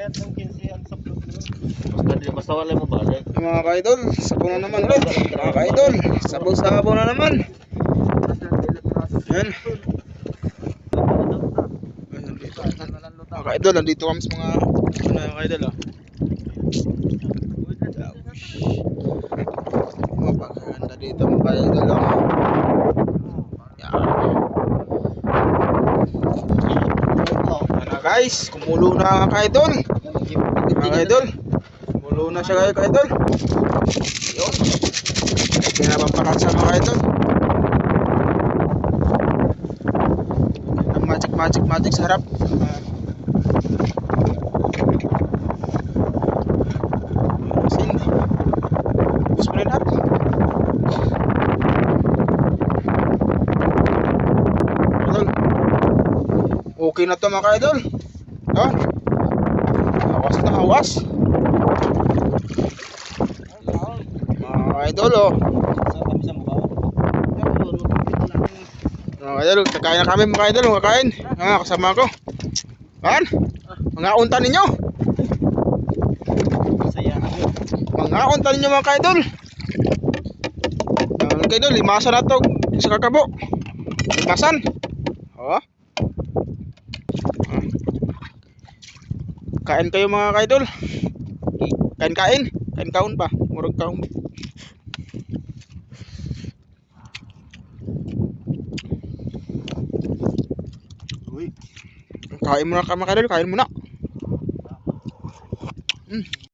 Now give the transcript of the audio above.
bayad ng 15 ang sablot mo. Basta di basta wala mo balik. Mga kaidol, sabaw na naman ulit. Mga kaidol, sabaw-sabaw na naman. Yan. Mga kaidol, nandito kami sa mga ano yung kaidol ah. Mapaganda dito mga kaidol ah. Yan. Guys, kumulo na kaidol. Mga kaidol. Kumulo na siya kayo kaidol. Yun. Pinapapakan sa mga kaidol. Magic magic magic sa harap. Ah. Asin. Ubus mo na lahat. Idol. Okay na to mga ka-idol. Yan. Awas na awas. Mga ka-idol oh. Mga ka-idol, kakain na kami mga ka-idol. Kakain. Ah, kasama ko. Yan. Mga unta ninyo. Mga unta ninyo mga ka-idol. Yan ka-idol, limasan na to sa kakabo. Limasan. Oh. Kain kayo mga ka-idol. Kain kain. Kain kaon pa. Murag kaon. Kain muna ka mga ka-idol. Kain muna. Mm.